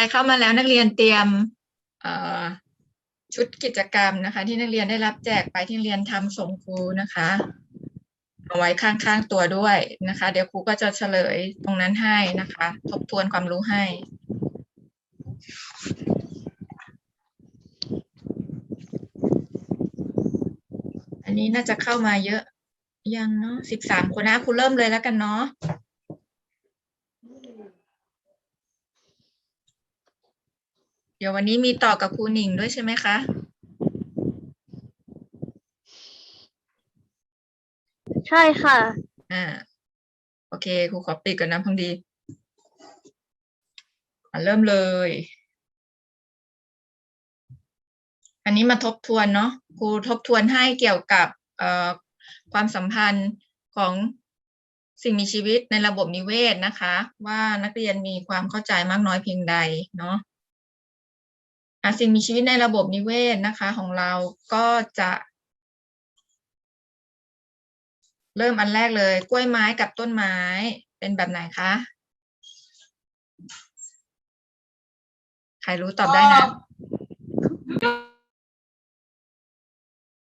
รเข้ามาแล้วนักเรียนเตรียมชุดกิจกรรมนะคะ ที่นักเรียนได้รับแจกไปที่เรียนทำส่งครูนะคะเอาไว้ข้างๆตัวด้วยนะคะ เดี๋ยวครูก็จะเฉลยตรงนั้นให้นะคะ ทบทวนความรู้ให้อันนี้น่าจะเข้ามาเยอะยังเนาะสิบสามคนนะครูเริ่มเลยแล้วกันเนาะ เดี๋ยววันนี้มีต่อกับครูหนิงด้วยใช่ไหมคะใช่ค่ะ อ่า โอเคครูขอปิดก่อนนะพังดีอะเริ่มเลย อันนี้มาทบทวนเนาะครูทบทวนให้เกี่ยวกับเอ่อความสัมพันธ์ของสิ่งมีชีวิตในระบบนิเวศนะคะ ว่านักเรียนมีความเข้าใจมากน้อยเพียงใดเนาะอะ สิ่งมีชีวิตในระบบนิเวศนะคะ ของเราก็จะ เริ่มอันแรกเลย กล้วยไม้กับต้นไม้เป็นแบบไหนคะ ใครรู้ตอบได้นะ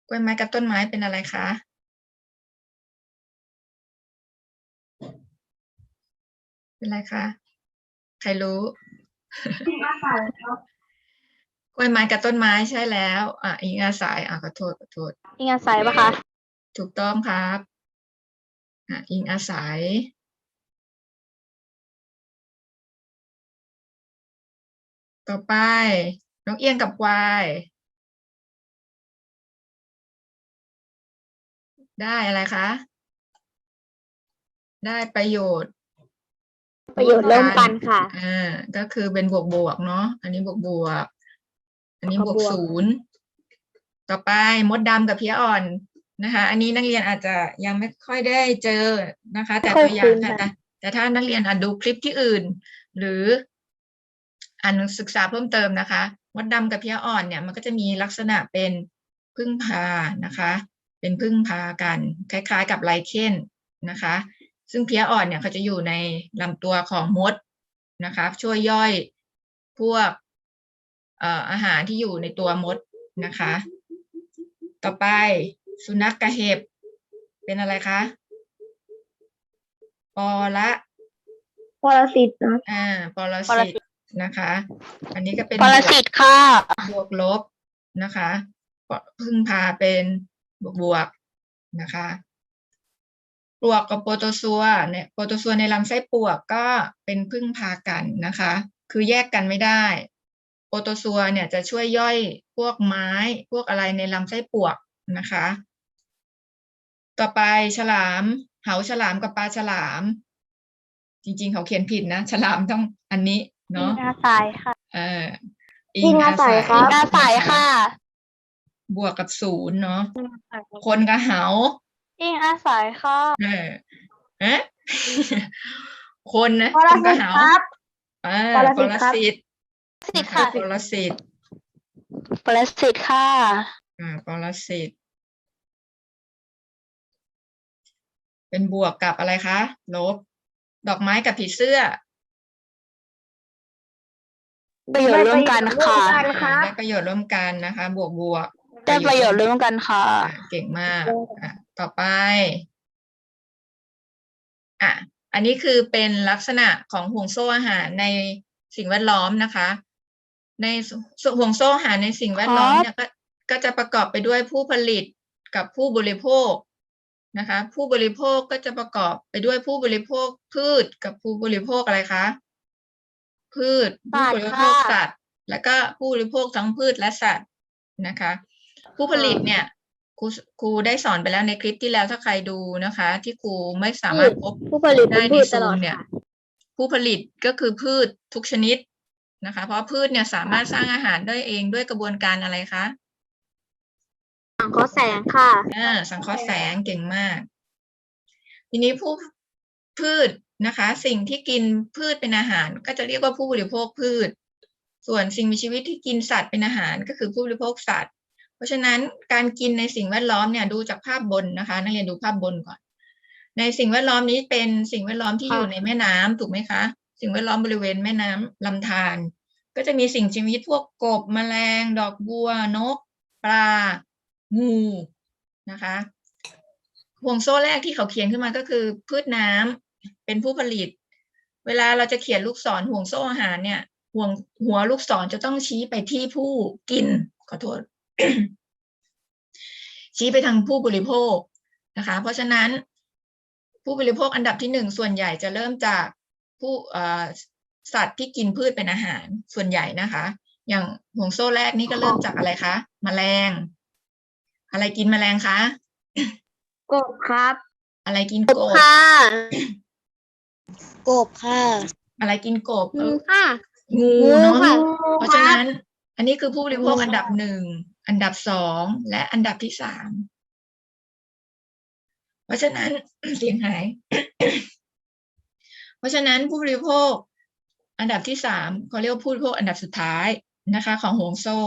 กล้วยไม้กับต้นไม้เป็นอะไรคะเป็นอะไรคะ ใครรู้ก ล้วยไม้กับต้นไม้ใช่แล้ว อะอิงอาศัยอะขอโทษขอโทษ อิงอาศัยปะคะ ถูกต้องครับอะอิงอาศัย ต่อไปนกเอี้ยงกับควายได้อะไรคะ ได้ประโยชน์ประโยชน์ร่วมกันค่ะ อ่า ก็คือเป็นบวกบวกๆเนาะ อันนี้บวกบวกๆ อันนี้แล้วบก็วกบวกศูนย์ต่อไปมดดำกับเพี้ยอ่อนนะคะ อันนี้นักเรียนอาจจะยังไม่ค่อยได้เจอนะคะ แต่ไม่ค่ตัอยวอย่างคุ้นค่ะค่ะแต่แต่ถ้านักเรียนอ่านดูคลิปที่อื่น หรืออ่านศึกษาเพิ่มเติมนะคะมดดำกับเพี้ยอ่อนเนี่ยมันก็จะมีลักษณะเป็นพึ่งพานะคะ เป็นพึ่งพากัน คล้าย ๆ กับไลเคนนะคะ ซึ่งเพี้ยอ่อนเนี่ยเขาจะอยู่ในลำตัวของมดนะคะ ช่วยย่อยพวกเอ่ออาหารที่อยู่ในตัวมดนะคะ ต่อไปสุนัขกระเห็บ เป็นอะไรคะปอละปรสิตนะอ่าปรปรสิสิตนะคะ อันนี้ก็เป็นปรสิตค่ะบวกลบนะคะปพึ่งพาเป็นบวกบวกนะคะปลวกกับโปรโตซัวเนี่ยโปรโตซัวในลำไส้ปลวกก็เป็นพึ่งพากันนะคะ คือแยกกันไม่ได้ โปรโตซัวเนี่ยจะช่วยย่อยพวกไม้ พวกอะไรในลำไส้ปลวกนะคะ ต่อไปฉลาม เหาฉลามกับปลาฉลาม จริง ๆ เขาเขียนผิดนะ ฉลามต้องอันนี้อิเนาะงอาศัยค่ะ เอออิงอาศัยครัอิบงอาศัยค่ะ บวกกับศูนย์เนาะคนกับเหาอิงอาศัยค่ะ เออเอ๊ะคนนะปครนสิกับตเหาครับเออปรปสิตรครับ สิตสิทนะธิ์ค่ะปรสิตปรสิตค่ะ อ่าปรสิต เป็นบวกกับอะไรคะ ลบ ดอกไม้กับผีเสื้อประโยชน์ร่วมกันค่ะอ่าได้ประโยชน์ร่วมกันนะคะ บวกบวกได้ประโยชน์ร่วมกันค่ะอ่าเก่งมากอะต่อไป อะ อันนี้คือเป็นลักษณะของห่วงโซ่อาหารในสิ่งแวดล้อมนะคะ ในห่วงโซ่อาหารในสิ่งแวดล้อมเนี่ยก็ก็จะประกอบไปด้วยผู้ผลิตกับผู้บริโภคนะคะ ผู้บริโภคก็จะประกอบไปด้วยผู้บริโภคพืชกับผู้บริโภคอะไรคะพืชผู้บริโภคสัตว์ค่ะสัตว์แล้วก็ผู้บริโภคทั้งพืชและสัตว์นะคะ ผู้ผลิตเนี่ยครูครูได้สอนไปแล้วในคลิปที่แล้วถ้าใครดูนะคะ ที่ครูไม่สามารถพบผู้ผลิตเป็ได้นในพืชตซูลอมดเนี่ยค่ะผู้ผลิตก็คือพืชทุกชนิด นะคะ เพราะพืชเนี่ยสามารถสร้างอาหารได้เองด้วยกระบวนการอะไรคะสังเคราะห์แสงค่ะอ่าสังเคราะห์แสงเก่งมาก ทีนี้ผู้พืชนะคะ สิ่งที่กินพืชเป็นอาหาร ก็จะเรียกว่าผู้บริโภคพืช ส่วนสิ่งมีชีวิตที่กินสัตว์เป็นอาหารก็คือผู้บริโภคสัตว์ เพราะฉะนั้นการกินในสิ่งแวดล้อมเนี่ยดูจากภาพบนนะคะ นักเรียนดูภาพบนก่อน ในสิ่งแวดล้อมนี้เป็นสิ่งแวดล้อมที่ค่ะอยู่ในแม่น้ำถูกไหมคะ สิ่งแวดล้อมบริเวณแม่น้ำลำธารก็จะมีสิ่งชีวิตพวกกบแมลง ดอกบัวนก ปลา งูนะคะห่วงโซ่แรกที่เขาเขียนขึ้นมาก็คือ พืชน้ำเป็นผู้ผลิต เวลาเราจะเขียนลูกศรห่วงโซ่อาหารเนี่ยห่วงหัวลูกศรจะต้องชี้ไปที่ผู้กินขอโทษ ชี้ไปทางผู้บริโภคนะคะ เพราะฉะนั้นผู้บริโภคอันดับที่หนึ่งส่วนใหญ่จะเริ่มจาก ผู้เอ่อสัตว์ที่กินพืชเป็นอาหารส่วนใหญ่นะคะ อย่างห่วงโซ่แรกนี่ก็เริ่มจากอะไรคะแมลง อะไรกินแมลงคะกบครับ อะไรกินกกบบค่ะกบค่ะ อะไรกินกบเองูอค่ะงูงูเนาะค่ะเพราะฉะนั้น อันนี้คือผู้บริโภคงูค่ะอันดับหนึ่งอันดับสองและอันดับที่สามเพราะฉะนั้นเสียงหาย เพราะฉะนั้นผู้บริโภคอันดับที่สามเขาเรียกว่าผู้บริโภคอันดับสุดท้ายนะคะ ของห่วงโซ่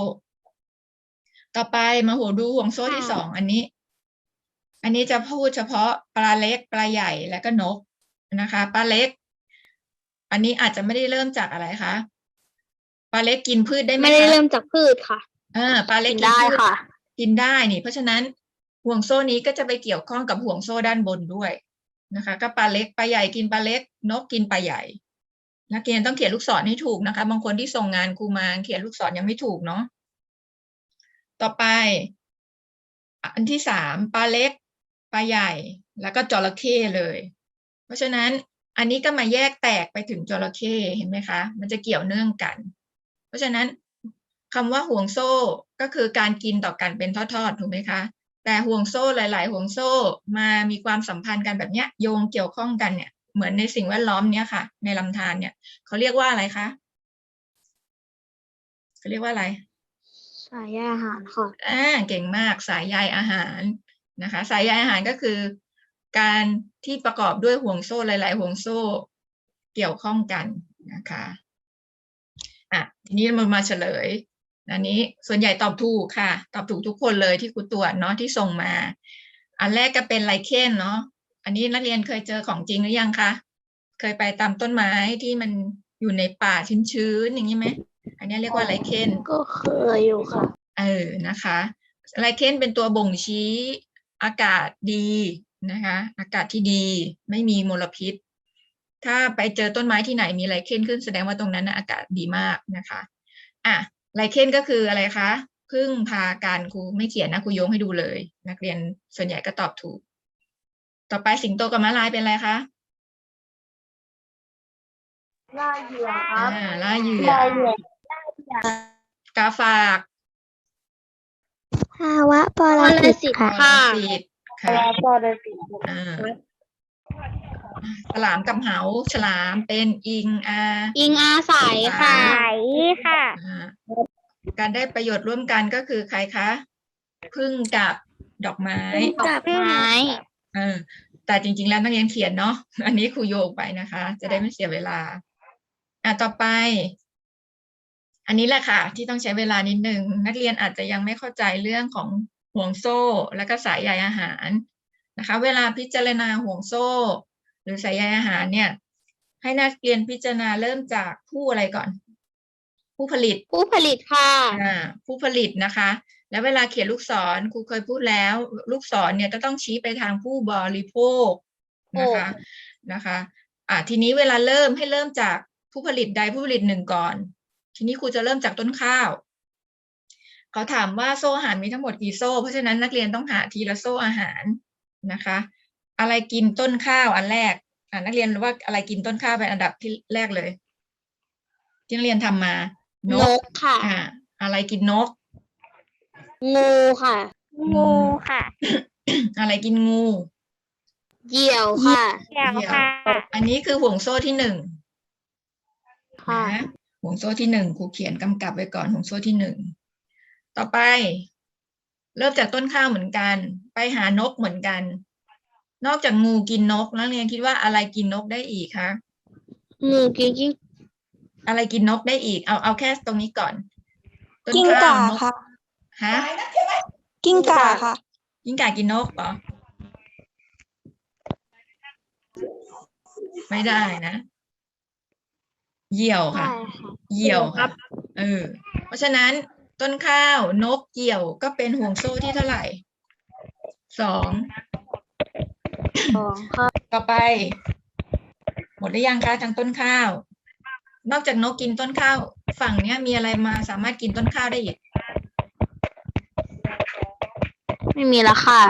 ต่อไปมาหัวดูห่วงโซ่ที่สองอันนี้ อันนี้จะพูดเฉพาะปลาเล็กปลาใหญ่และก็นกนะคะปลาเล็ก อันนี้อาจจะไม่ได้เริ่มจากอะไรคะปลาเล็กกินพืชได้ไหมไม่ได้คะเริ่มจากพืชค่ะอ่าปลาเล็กกินได้พืชค่ะ กินได้นี่ เพราะฉะนั้นห่วงโซ่นี้ก็จะไปเกี่ยวข้องกับห่วงโซ่ด้านบนด้วย นะคะก็ปลาเล็กปลาใหญ่กินปลาเล็ก นกกินปลาใหญ่ นักเรียนต้องเขียนลูกศรให้ถูกนะคะ บางคนที่ส่งงานครูมาเขียนลูกศรยังไม่ถูกเนาะต่อไป อันที่สามปลาเล็กปลาใหญ่ แล้วก็จระเข้เลย เพราะฉะนั้นอันนี้ก็มาแยกแตกไปถึงจระเข้เห็นไหมคะ มันจะเกี่ยวเนื่องกัน เพราะฉะนั้นคำว่าห่วงโซ่ก็คือการกินต่อกันเป็นทอดๆถูกไหมคะ แต่ห่วงโซ่หลาย ๆ ห่วงโซ่มามีความสัมพันธ์กันแบบเนี้ยโยงเกี่ยวข้องกันเนี่ยเหมือนในสิ่งแวดล้อมเนี้ยค่ะ ในลำธารเนี่ยเขาเรียกว่าอะไรคะเขาเรียกว่าอะไร สายใยอาหารค่ะอ่าเก่งมากสายใยอาหารนะคะ สายใยอาหารก็คือ การที่ประกอบด้วยห่วงโซ่หลาย ๆ ห่วงโซ่เกี่ยวข้องกันนะคะอะทีนี้เรามาเฉลย อันนี้ส่วนใหญ่ตอบถูกค่ะ ตอบถูกทุกคนเลยที่ครูตรวจเนาะที่ส่งมา อันแรกก็เป็นไลเคนเนาะอันนี้นักเรียนเคยเจอของจริงหรือยังคะเคยไปตามต้นไม้ที่มันอยู่ในป่าชื้นๆอย่างนี้ไหมอันนี้เรียกว่าไลเคนก็เคยอยู่ค่ะ เออนะคะไลเคนเป็นตัวบ่งชี้อากาศดีนะคะ อากาศที่ดีไม่มีมลพิษ ถ้าไปเจอต้นไม้ที่ไหนมีไลเคนขึ้นแสดงว่าตรงนั้นนะอากาศดีมากนะคะ อะ ไลเคนก็คืออะไรคะพึ่งพาการครูไม่เขียนนะครูโยงให้ดูเลย นักเรียนส่วนใหญ่ก็ตอบถูก ต่อไปสิงโตกับม้าลายเป็นอะไรคะล่าเหยื่อคอ่ารับล่าเหยื่อล่าเหยื่อกาฝากภาวะปรสิตค่ะปรสิตค่ะปรสิตอ่า ฉลามกับเหาฉลามเป็นอิงอาอิงอาศัยค่ะค่ะอ่าการได้ประโยชน์ร่วมกันก็คือใครคะพึ่งกับดอกไม้กับไม้เออแต่จริง ๆ แล้วนักเรียนเขียนเนาะอันนี้ครูโยกไปนะคะ จะได้ไม่เสียเวลา อะต่อไป อันนี้แหละค่ะ ที่ต้องใช้เวลานิดนึงนักเรียนอาจจะยังไม่เข้าใจเรื่องของห่วงโซ่แล้วก็สายใยอาหารนะคะ เวลาพิจารณาห่วงโซ่ หรือสายใยอาหารเนี่ย ให้นักเรียนพิจารณาเริ่มจากผู้อะไรก่อน ผู้ผลิต ผู้ผลิตค่ะอ่าผู้ผลิตนะคะ แล้วเวลาเขียนลูกศรครูเคยพูดแล้ว ลูกศรเนี่ยจะต้องชี้ไปทางผู้บริโภคนะคะนะคะอ่าทีนี้เวลาเริ่มให้เริ่มจากผู้ผลิตใดผู้ผลิตหนึ่งก่อน ทีนี้ครูจะเริ่มจากต้นข้าวเขาถามว่าโซ่อาหารมีทั้งหมดกี่โซ่ เพราะฉะนั้นนักเรียนต้องหาทีละโซ่อาหารนะคะ อะไรกินต้นข้าวอันแรกอ่านักเรียนรู้ว่าอะไรกินต้นข้าวเป็นอันดับที่แรกเลย ที่นักเรียนทำมา นนกกค่ะ อ่าอะไรกินนก งูค่ะ งูค่ะ อะไรกินงูเหยี่ยวค่ะแก้วค่ะ อันนี้คือห่วงโซ่ที่หนึ่งค่ะ นะห่วงโซ่ที่หนึ่งครูเขียนกำกับไว้ก่อนห่วงโซ่ที่หนึ่งต่อไป เริ่มจากต้นข้าวเหมือนกัน ไปหานกเหมือนกัน นอกจากงูกินนกนักเรียนคิดว่าอะไรกินนกได้อีกคะงูกินกิ้งอะไรกินนกได้อีก เอาเอาแค่ตรงนี้ก่อนต้นกิ้งข้าวก่านกค่ะ ฮะกิ้งก่าค่ะ กิ้งก่ากินนกเหรอไม่ได้นะเหยี่ยวค่ะใช่ค่ะเหยี่ยวครัค่ะบเออ เพราะฉะนั้นต้นข้าวนกเกี่ยวก็เป็นห่วงโซ่ที่เท่าไหร่สอง สองค่ะต่อไป หมดหรือยังคะทางต้นข้าว นอกจากนกกินต้นข้าว ฝั่งเนี้ยมีอะไรมาสามารถกินต้นข้าวได้อีก ไม่มีแล้วค่ะ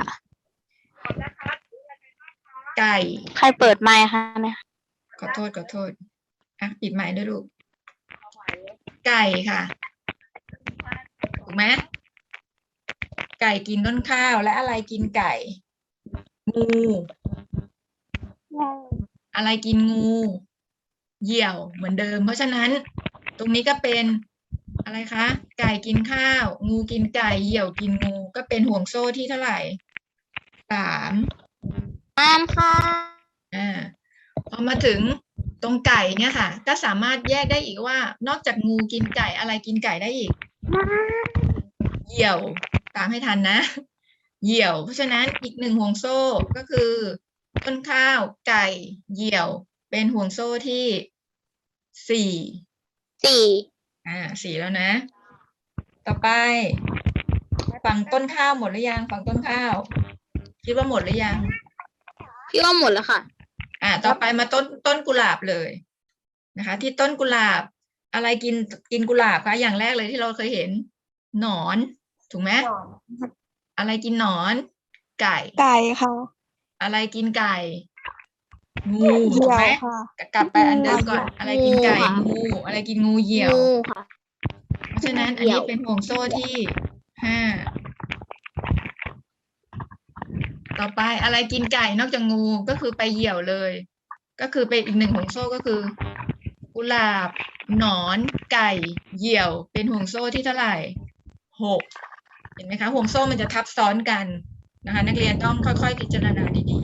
ไก่ ใครเปิดไมค์คะเนี่ยขอโทษขอโทษอะปิดไมค์ด้วยลูก ไก่ค่ะ ถูกไหมไก่กินต้นข้าวและอะไรกินไก่ งูอะไรกินงูเหยี่ยวเหมือนเดิม เพราะฉะนั้น ตรงนี้ก็เป็นอะไรคะ ไก่กินข้าว งูกินไก่เหยี่ยวกินงู ก็เป็นห่วงโซ่ที่เท่าไหร่สามอ่านค่ะอ่าพอมาถึงตรงไก่เนี่ยค่ะ ก็สามารถแยกได้อีกว่า นอกจากงูกินไก่อะไรกินไก่ได้อีก เหยี่ยวตามให้ทันนะ เหยี่ยว เพราะฉะนั้นอีกหนึ่งห่วงโซ่ก็คือ ต้นข้าวไก่เหยี่ยว เป็นห่วงโซ่ที่สี่สี่อ่าสี่แล้วนะ ต่อไปฝั่งต้นข้าวหมดหรือยังฝั่งต้นข้าว คิดว่าหมดหรือยังพี่ว่าหมดแล้วค่ะ อ่า ต่อไปมาต้นต้นกุหลาบเลยนะคะ ที่ต้นกุหลาบ อะไรกินกินกุหลาบคะอย่างแรกเลยที่เราเคยเห็น หนอน ถูกไหม อะไรกินหนอน ไก่ ไก่ค่ะ อะไรกินไก่ งูเหถูกยี่ยไหมวค่ะ กลับไปอันเดิมก่อน อะไรกินไก่งูค่ะงู อะไรกินงูเหยี่ยว งูค่ะ เพราะฉะนั้นอันเหยี่นี้ยว เป็นห่วงโซ่ที่ห้า ต่อไปอะไรกินไก่นอกจากงูก็คือไปเหยี่ยวเลย ก็คือเป็นอีกหนึ่งห่วงโซ่ก็คือ กุหลาบ หนอน ไก่ เหยี่ยว เป็นห่วงโซ่ที่เท่าไหร่หก เห็นไหมคะห่วงโซ่มันจะทับซ้อนกันนะคะ นักเรียนต้องค่อย ๆ พิจารณาดี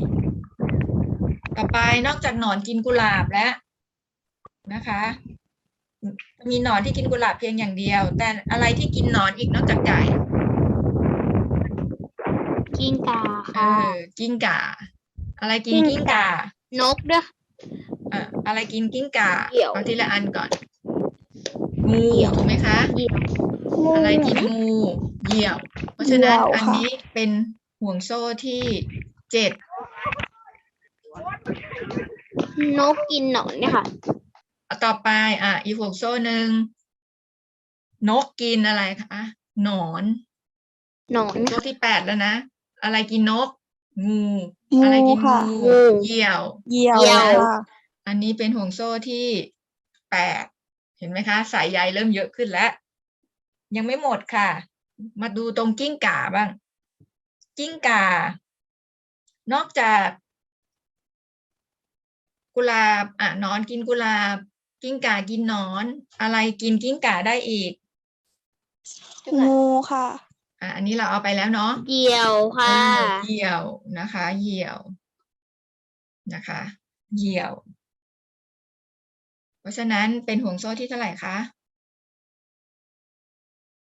ๆ ต่อไปนอกจากหนอนกินกุหลาบแล้วนะคะ มีหนอนที่กินกุหลาบเพียงอย่างเดียว แต่อะไรที่กินหนอนอีกนอกจากไก่กิ้งก่าเอค่ะอกิ้งก่า อะไรกินกิ้กิ้งงก่าก่านกด้วยเอ่ออะไรกินกิ้งก่าเหยี่ยว เอาทีละอันก่อนงูเหยี่ยว ถูกไหมคะ เหยี่ยว อะไรกินงูเหยี่ยว เพราะฉะนั้นเหยี่ยวอันค่ะนี้เป็นห่วงโซ่ที่เจ็ดนกกินหนอนเนี่ยค่ะเอาต่อไป อะ อีกห่วงโซ่หนึ่งนกกินอะไรคะหนอนหนอนโซ่ที่แปดแล้วนะ อะไรกินนก งูงูอะไรกินค่ะงูงูเหยี่ยว เหยี่ยวเหยี่ยวค่ะอันนี้เป็นห่วงโซ่ที่แปดเห็นไหมคะ สายใยเริ่มเยอะขึ้นแล้ว ยังไม่หมดค่ะ มาดูตรงกิ้งก่าบ้าง กิ้งก่า นอกจาก กุหลาบอะหนอนกินกุหลาบ กิ้งก่ากินหนอน อะไรกินกิ้งก่าได้อีกงูค่ะ อะ อันนี้เราเอาไปแล้วเนาะเหยี่ยวค่ะเออเหยี่ยวนะคะ เหยี่ยว นะคะ เหยี่ยว เพราะฉะนั้นเป็นห่วงโซ่ที่เท่าไหร่คะ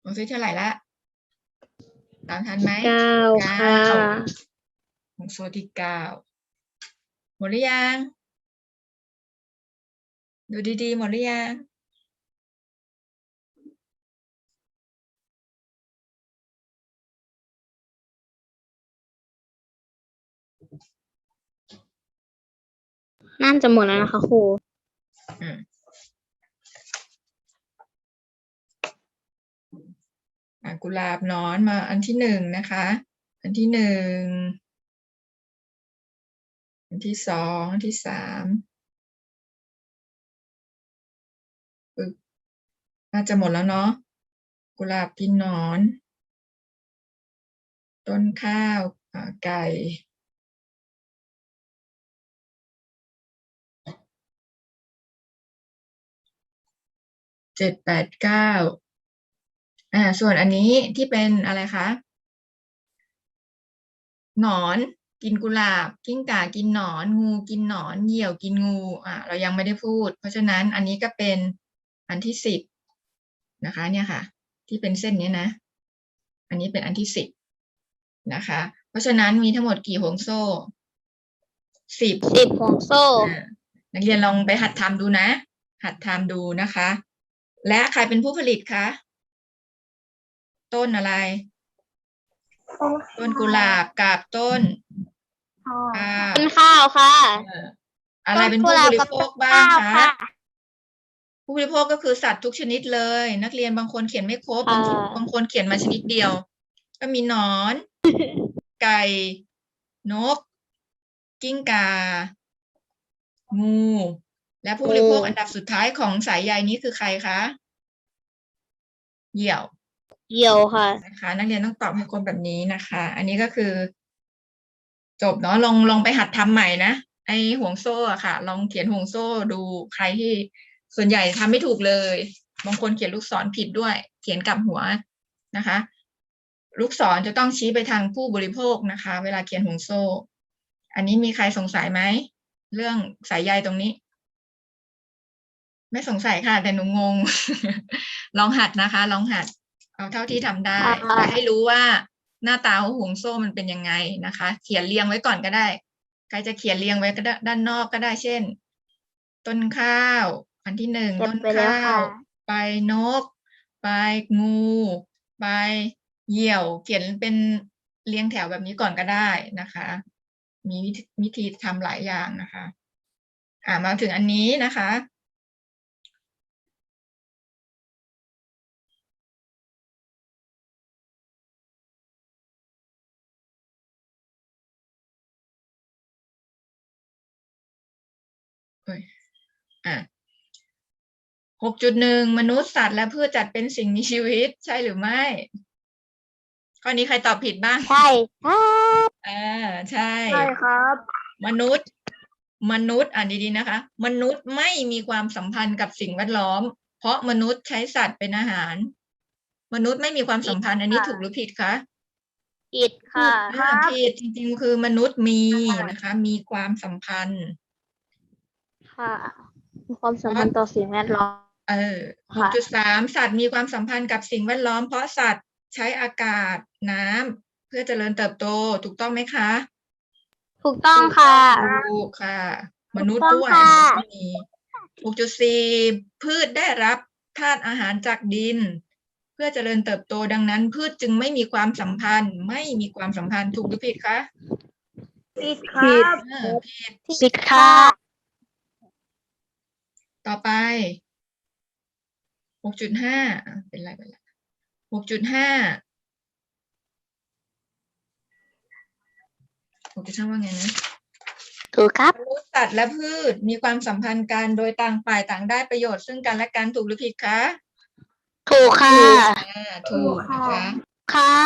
ห่วงโซ่ที่เท่าไหร่ละตามทันไหมเก้าเก้าค่ะห่วงโซ่ที่เก้าหมดหรือยัง ดูดีๆ หมดหรือยังน่าจะหมดแล้วนะคะครู อืมอะ กุหลาบนอนมาอันที่หนึ่งนะคะ อันที่หนึ่งอันที่สองอันที่สามน่าจะหมดแล้วเนาะกุหลาบกินนอน ต้นข้าวไก่เจ็ดแปดเก้า อ่า ส่วนอันนี้ที่เป็นอะไรคะ หนอนกินกุหลาบ กิ้งก่ากินหนอน งูกินหนอน เหยี่ยวกินงู อ่า เรายังไม่ได้พูด เพราะฉะนั้นอันนี้ก็เป็นอันที่สิบนะคะ เนี่ยค่ะ ที่เป็นเส้นเนี้ยนะ อันนี้เป็นอันที่สิบนะคะ เพราะฉะนั้นมีทั้งหมดกี่ห่วงโซ่สิบสิบห่วงโซ่อ่านักเรียนลองไปหัดทำดูนะ หัดทำดูนะคะ และใครเป็นผู้ผลิตคะ ต้นอะไร ต้นกุหลาบกับต้นข้าวต้นข้าวค่ะเอออะไรเป็นผู้บริโภคบ้างคะผู้บริโภคก็คือสัตว์ทุกชนิดเลย นักเรียนบางคนเขียนไม่ครบ บางคนอ่าบางคนเขียนมาชนิดเดียว ก็มีหนอน ไก่ นก กิ้งกางู และผู้บริโภคอันดับสุดท้ายของสายใยนี้คือใครคะ เหยี่ยว เหี่ยวค่ะ นะคะ นักเรียนต้องตอบให้ครบแบบนี้นะคะ อันนี้ก็คือ จบเนาะลองลองไปหัดทำใหม่นะไอห่วงโซ่อะค่ะ ลองเขียนห่วงโซ่ดูใครที่ส่วนใหญ่ทำไม่ถูกเลยบางคนเขียนลูกศรผิดด้วย เขียนกลับหัวนะคะ ลูกศรจะต้องชี้ไปทางผู้บริโภคนะคะ เวลาเขียนห่วงโซ่ อันนี้มีใครสงสัยไหมเรื่องสายใยตรงนี้ ไม่สงสัยค่ะ แต่หนูงง ลองหัดนะคะ ลองหัด เอาเท่าที่ทำได้อ่าแต่ให้รู้ว่าหน้าตาของห่วงโซ่มันเป็นยังไงนะคะ เขียนเรียงไว้ก่อนก็ได้ ใครจะเขียนเรียงไว้ก็ได้ด้านนอกก็ได้ เช่น ต้นข้าว อันที่หนึ่งเก็บต้นไปแล้วข้าวค่ะใบนกใบงูใบเหยี่ยว เขียนเป็นเรียงแถวแบบนี้ก่อนก็ได้นะคะ มีวิธีวิธีทำหลายอย่างนะคะ อ่ามาถึงอันนี้นะคะ อะหกจุดหนึ่งมนุษย์สัตว์และพืชจัดเป็นสิ่งมีชีวิต ใช่หรือไม่ข้อนี้ใครตอบผิดบ้างใช่ครับอ่าใช่ใช่ครับ มนุษย์ มนุษย์อ่านดีๆนะคะ มนุษย์ไม่มีความสัมพันธ์กับสิ่งแวดล้อม เพราะมนุษย์ใช้สัตว์เป็นอาหาร มนุษย์ไม่มีความสัมพันธ์อันนี้ค่ะถูกหรือผิดคะอิดค่ะอ่าผิดจริงๆคือมนุษย์มีนะคะ มีความสัมพันธ์ ค่ะมีความสัมพันธ์ต่อสิ่งแวดล้อม เออหกค่ะจุดสามสัตว์มีความสัมพันธ์กับสิ่งแวดล้อม เพราะสัตว์ใช้อากาศน้ำเพื่อเจริญเติบโตถูกต้องไหมคะ ถูกต้องค่ะถูกค่ะมถูกนุษย์ต้องด้วยค่ะมนุษย์ไม่มีหกจุดสี่พืชได้รับธาตุอาหารจากดิน เพื่อเจริญเติบโตดังนั้น พืชจึงไม่มีความสัมพันธ์ ไม่มีความสัมพันธ์ถูกหรือผิดคะผิดครับเออผิดผิดค่ะ ต่อไปหกจุดห้าเป็นไรไปละหกจุดห้าหกจุดห้าว่าไงนะถูกครับมนุษย์สัตว์และพืชมีความสัมพันธ์กันโดยต่างฝ่ายต่างได้ประโยชน์ซึ่งกันและกันถูกหรือผิดคะถูกค่ะอ่าถูกนะคะค่ะ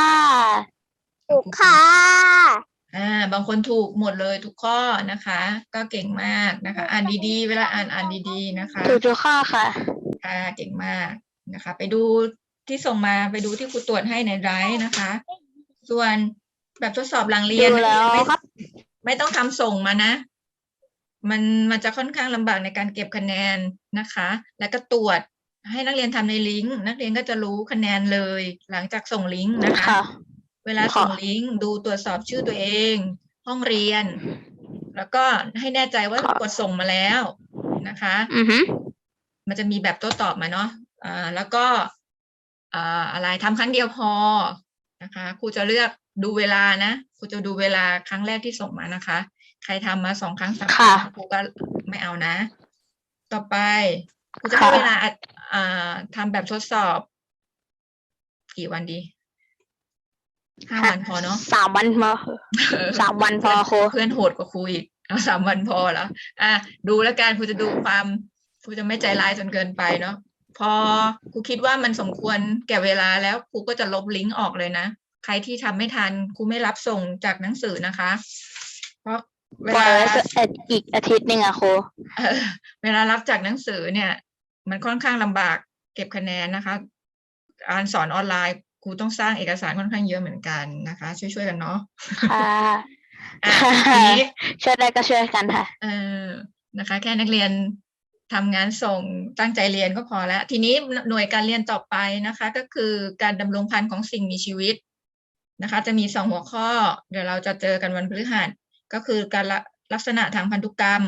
ถูกค่ะ อ่าบางคนถูกหมดเลยทุกข้อนะคะ ก็เก่งมากนะคะ อ่านดีๆ เวลาอ่านอ่านดีๆนะคะถูกทุกข้อค่ะค่ะเก่งมากนะคะ ไปดูที่ส่งมาไปดูที่ครูตรวจให้ในไดรฟ์นะคะ ส่วนแบบทดสอบหลังเรียนดูแล้วไม่ครับ ไม่ต้องทำส่งมานะ มันมันจะค่อนข้างลำบากในการเก็บคะแนนนะคะ แล้วก็ตรวจให้นักเรียนทำในลิงก์นักเรียนก็จะรู้คะแนนเลย หลังจากส่งลิงก์นะคะค่ะ เวลาส่งลิงก์ดูตรวจสอบชื่อตัวเอง ห้องเรียน แล้วก็ให้แน่ใจว่าค่ะกดส่งมาแล้วนะคะอือฮึมันจะมีแบบโต้ตอบมาเนาะอ่าแล้วก็อ่าอะไรทำครั้งเดียวพอนะคะครูจะเลือกดูเวลานะครูจะดูเวลาครั้งแรกที่ส่งมานะคะ ใครทำมาสองครั้งสามครั้ค่ะงครูก็ไม่เอานะ ต่อไปครูจะให้ค่ะเวลาอัดอ่าทำแบบทดสอบ กี่วันดี ห้าวันพอเนาะสามวันพอสามวันพอครูเพื่อนโหดกว่าครูอีกเอาสามวันพอแล้วอะดูแล้วกันครูจะดูความครูจะไม่ใจร้ายจนเกินไปเนาะพอครูคิดว่ามันสมควรแก่เวลาแล้วครูก็จะลบลิงก์ออกเลยนะใครที่ทำไม่ทันครูไม่รับส่งจากหนังสือนะคะ เพราะเวปล่อลายไว้สักอีกอาทิตย์หนึ่งอะครูเออเวลารับจากหนังสือเนี่ย มันค่อนข้างลำบากเก็บคะแนนนะคะการสอนออนไลน์ ครูต้องสร้างเอกสารค่อนข้างเยอะเหมือนกันนะคะ ช่วยๆกันเนาะค่ะอะทีนี้ช่วยได้ก็ช่วยกันค่ะ เออนะคะ แค่นักเรียนทำงานส่งตั้งใจเรียนก็พอแล้ว ทีนี้หน่วยการเรียนต่อไปนะคะ ก็คือการดำรงพันธุ์ของสิ่งมีชีวิตนะคะ จะมีสองหัวข้อ เดี๋ยวเราจะเจอกันวันพฤหัสก็คือการละลักษณะทางพันธุกรรม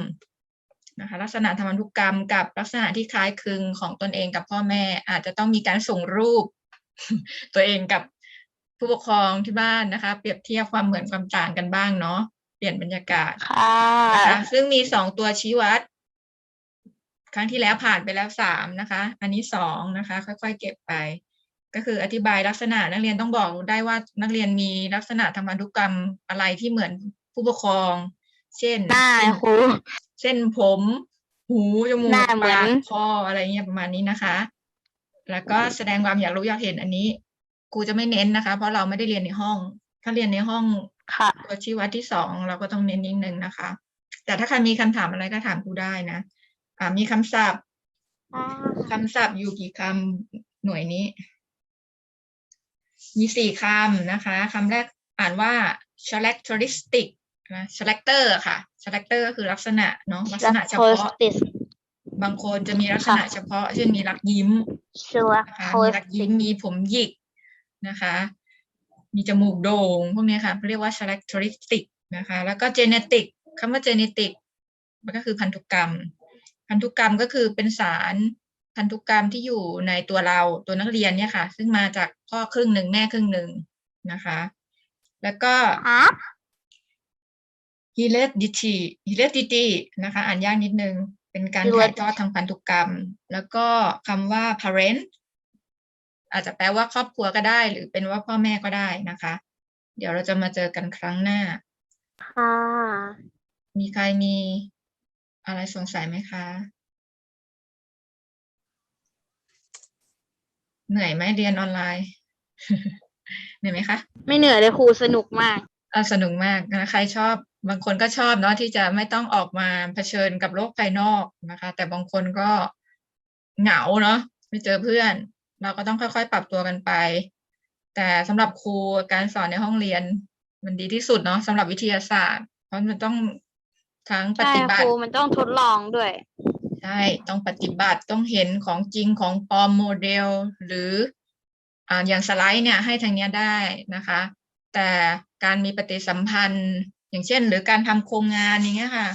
นะคะ ลักษณะทำพันธุกรรมกับลักษณะที่คล้ายคลึงของตนเองกับพ่อแม่ อาจจะต้องมีการส่งรูป ตัวเองกับผู้ปกครองที่บ้านนะคะ เปรียบเทียบความเหมือนความต่างกันบ้างเนาะเปลี่ยนบรรยากาศค่ะนะคะซึ่งมีสองตัวชี้วัด ครั้งที่แล้วผ่านไปแล้วสามนะคะ อันนี้สองนะคะ ค่อย ๆ เก็บไป ก็คืออธิบายลักษณะนักเรียนต้องบอกได้ว่านักเรียนมีลักษณะทางพันธุกรรมอะไรที่เหมือนผู้ปกครอง เช่นหน้าเส้นครูเส้นผม หูจมูกหน้าเหมือนปากคออะไรเงี้ยประมาณนี้นะคะ แล้วก็แสดงความอยากรู้อยากเห็นอันนี้ครูจะไม่เน้นนะคะ เพราะเราไม่ได้เรียนในห้อง ถ้าเรียนในห้องคัวชี้วัดที่สองเราก็ต้องเน้นนิดนึงนะคะ แต่ถ้าใครมีคำถามอะไรก็ถามครูได้นะอ่ามีคำศัพท์คำศัพท์อยู่กี่คำหน่วยนี้ มีสี่คำนะคะ คำแรกอ่านว่า characteristic นะ character ค่ะ character ก็คือลักษณะเนาะลักษณะเฉพาะ บางคนจะมีลักษณะค่ะเฉพาะ เช่นมีรักยิ้มนะคะมีรักยิ้มมีผมหยิกนะคะ มีจมูกโด่งพวกเนี้ยค่ะเรียกว่า characteristic นะคะ แล้วก็ genetic คำว่า genetic มันก็คือพันธุกรรม พันธุกรรมก็คือเป็นสารพันธุกรรมที่อยู่ในตัวเราตัวนักเรียนเนี่ยค่ะ ซึ่งมาจากพ่อครึ่งหนึ่งแม่ครึ่งหนึ่งนะคะ แล้วก็ค่ะ heredity heredity นะคะ อ่านยากนิดนึง เป็นการถ่ายทอดทางพันธุกรรม แล้วก็คำว่า parent อาจจะแปลว่าครอบครัวก็ได้ หรือเป็นว่าพ่อแม่ก็ได้นะคะ เดี๋ยวเราจะมาเจอกันครั้งหน้า ค่ะ มีใครมีอะไรสงสัยไหมคะ เหนื่อยไหมเรียนออนไลน์ เหนื่อยไหมคะ ไม่เหนื่อยเลยครูสนุกมากอะ สนุกมากนะใครชอบบางคนก็ชอบเนาะที่จะไม่ต้องออกมาเผชิญกับโลกภายนอกนะคะ แต่บางคนก็เหงาเนาะไม่เจอเพื่อน เราก็ต้องค่อยๆ ปรับตัวกันไป แต่สำหรับครูการสอนในห้องเรียน มันดีที่สุดเนาะสำหรับวิทยาศาสตร์ เพราะมันต้องทั้งปใช่ฏิบัคติรูมันต้องทดลองด้วยใช่ต้องปฏิบัติต้องเห็นของจริงของปลอมโมเดล หรืออ่าอย่างสไลด์เนี่ยให้ทางเนี้ยได้นะคะ แต่การมีปฏิสัมพันธ์ อย่างเช่น หรือการทำโครงงานอย่างเงี้ยค่ะ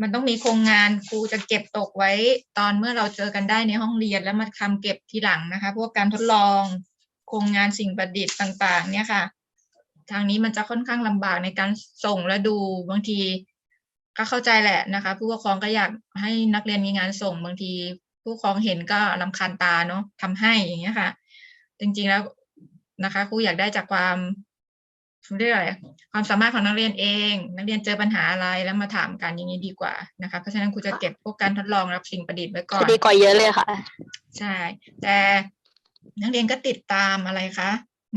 มันต้องมีโครงงานครูจะเก็บตกไว้ ตอนเมื่อเราเจอกันได้ในห้องเรียนแล้วมาทำเก็บทีหลังนะคะ พวกการทดลองโครงงานสิ่งประดิษฐ์ต่าง ๆ เนี่ยค่ะ ทางนี้มันจะค่อนข้างลำบากในการส่งและดูบางที ก็เข้าใจแหละนะคะ ผู้ปกครองก็อยากให้นักเรียนมีงานส่งบางที ผู้ปกครองเห็นก็รำคาญตาเนาะทำให้อย่างเงี้ยค่ะ จริงๆแล้วนะคะครูอยากได้จากความ เรียกอะไรความสามารถของนักเรียนเอง นักเรียนเจอปัญหาอะไรแล้วมาถามกันอย่างนี้ดีกว่านะคะเพราะฉะนั้นครูจะเก็บพวกการทดลองรับสิ่งประดิษฐ์ไว้ก่อจะนดีกว่าเยอะเลยค่ะ ใช่ แต่นักเรียนก็ติดตามอะไรคะ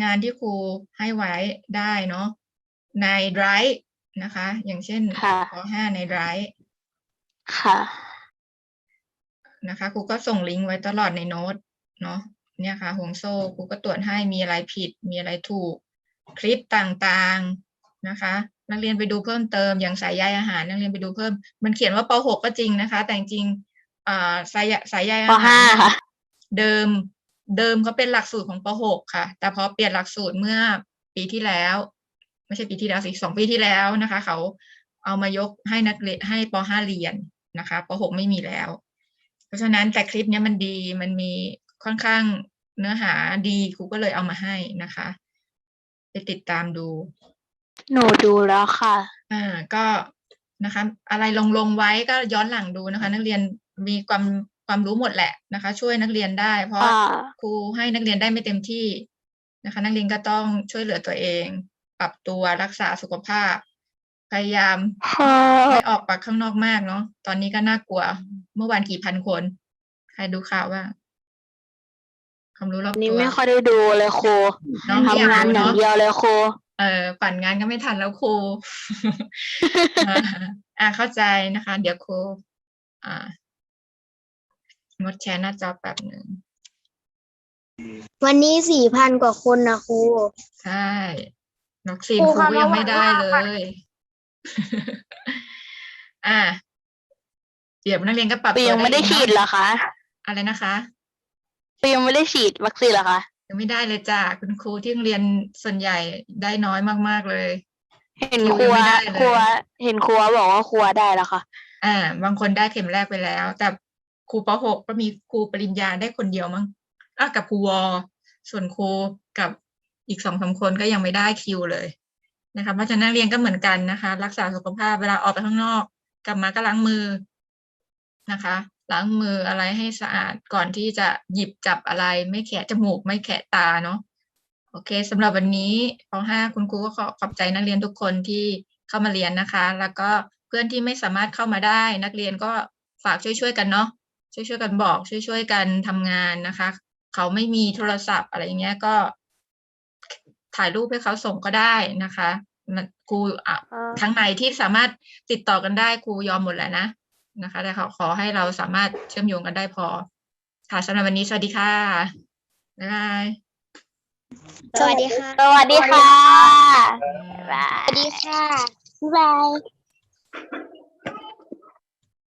งานที่ครูให้ไว้ได้เนาะใน Drive นะคะ อย่างเช่นค่ะป .5 ใน Drive ค่ะนะคะครูก็ส่งลิงก์ไว้ตลอดในโน้ตเนาะเนี่ยค่ะห่วงโซ่ครูก็ตรวจให้มีอะไรผิดมีอะไรถูก คลิปต่างๆนะคะ นักเรียนไปดูเพิ่มเติมอย่างสายใยอาหาร นักเรียนไปดูเพิ่ม มันเขียนว่าป .6 ก็จริงนะคะ แต่จริงๆอ่าสายใยสายใยอาปหารห้าเนี่ยค่ะเดิมเดิมเขาเป็นหลักสูตรของป .6 ค่ะ แต่พอเปลี่ยนหลักสูตรเมื่อปีที่แล้ว ไม่ใช่ปีที่แล้วสิสองปีที่แล้วนะคะ เขาเอามายกให้นักเรียนให้ป .5 เรียนนะคะป .6 ไม่มีแล้ว เพราะฉะนั้นแต่คลิปเนี้ยมันดีมันมีค่อนข้างเนื้อหาดีครูก็เลยเอามาให้นะคะ ไปติดตามดู หนูดูแล้วค่ะ อ่าก็นะคะ อะไรลงลงไว้ก็ย้อนหลังดูนะคะ นักเรียนมีความความรู้หมดแหละนะคะ ช่วยนักเรียนได้ เพราะค่ะครูให้นักเรียนได้ไม่เต็มที่นะคะ นักเรียนก็ต้องช่วยเหลือตัวเอง ปรับตัวรักษาสุขภาพ พยายามค่ะไม่ออกปากข้างนอกมากเนาะตอนนี้ก็น่ากลัว เมื่อวานกี่พันคน ใครดูข่าวว่าง ความรู้รอบนี่ตัวไม่ค่อยได้ดูเลยครูน้องอยากทำงานรู้อย่างเนาะเดียวเลยครูเออปั่นงานก็ไม่ทันแล้วครูอ่าอ่าเข้าใจนะคะ เดี๋ยวครูอ่างดแชร์หน้าจอแป๊บหนึ่งวันนี้สี่พันกว่าคนนะครูใช่วัคซีนครูครูคะก็ยังไม่ได้ระหเลว่างยอ่าเดี๋ยวนักเรียนก็ปรับปีตัวยังไม่ได้เอฉีดเนาะเหรอคะ อะไรนะคะ ปียังไม่ได้ฉีดวัคซีนเหรอคะยังไม่ได้เลยจ้ะคุณครูที่โรงเรียนส่วนใหญ่ได้น้อยมากๆเลย เห็นคิวครัยังวไม่ได้เลยครัว เห็นครัวบอกว่าครัวได้แล้วค่ะ อ่า บางคนได้เข็มแรกไปแล้ว แต่ครูปหกก็มีครูปริญญาได้คนเดียวมั้งอะกับครูวอส่วนครูกับอีกสองสามคนก็ยังไม่ได้คิวเลยนะคะเพราะฉะนั้นนักเรียนก็เหมือนกันนะคะ รักษาสุขภาพเวลาออกไปข้างนอก กลับมาก็ล้างมือนะคะ ล้างมืออะไรให้สะอาดก่อนที่จะหยิบจับอะไรไม่แขะจมูกไม่แขะตาเนาะโอเคสำหรับวันนี้ป .5 คุณครูก็ขอขอบใจนักเรียนทุกคนที่เข้ามาเรียนนะคะ แล้วก็เพื่อนที่ไม่สามารถเข้ามาได้ นักเรียนก็ฝากช่วยๆกันเนาะช่วยๆกันบอก ช่วยๆกันทำงานนะคะ เขาไม่มีโทรศัพท์อะไรอย่างเงี้ยก็ ถ่ายรูปให้เขาส่งก็ได้นะคะมันครูอะค่ะทั้งไหนที่สามารถติดต่อกันได้ครูยอมหมดแหละนะ นะคะแต่เขาขอให้เราสามารถเชื่อมโยงกันได้พอ ค่ะสำหรับวันนี้สวัสดีค่ะบ๊ายบายสวัสดีค่ะ สวัสดีค่ะ สวัสดีค่ะ บ๊ายบาย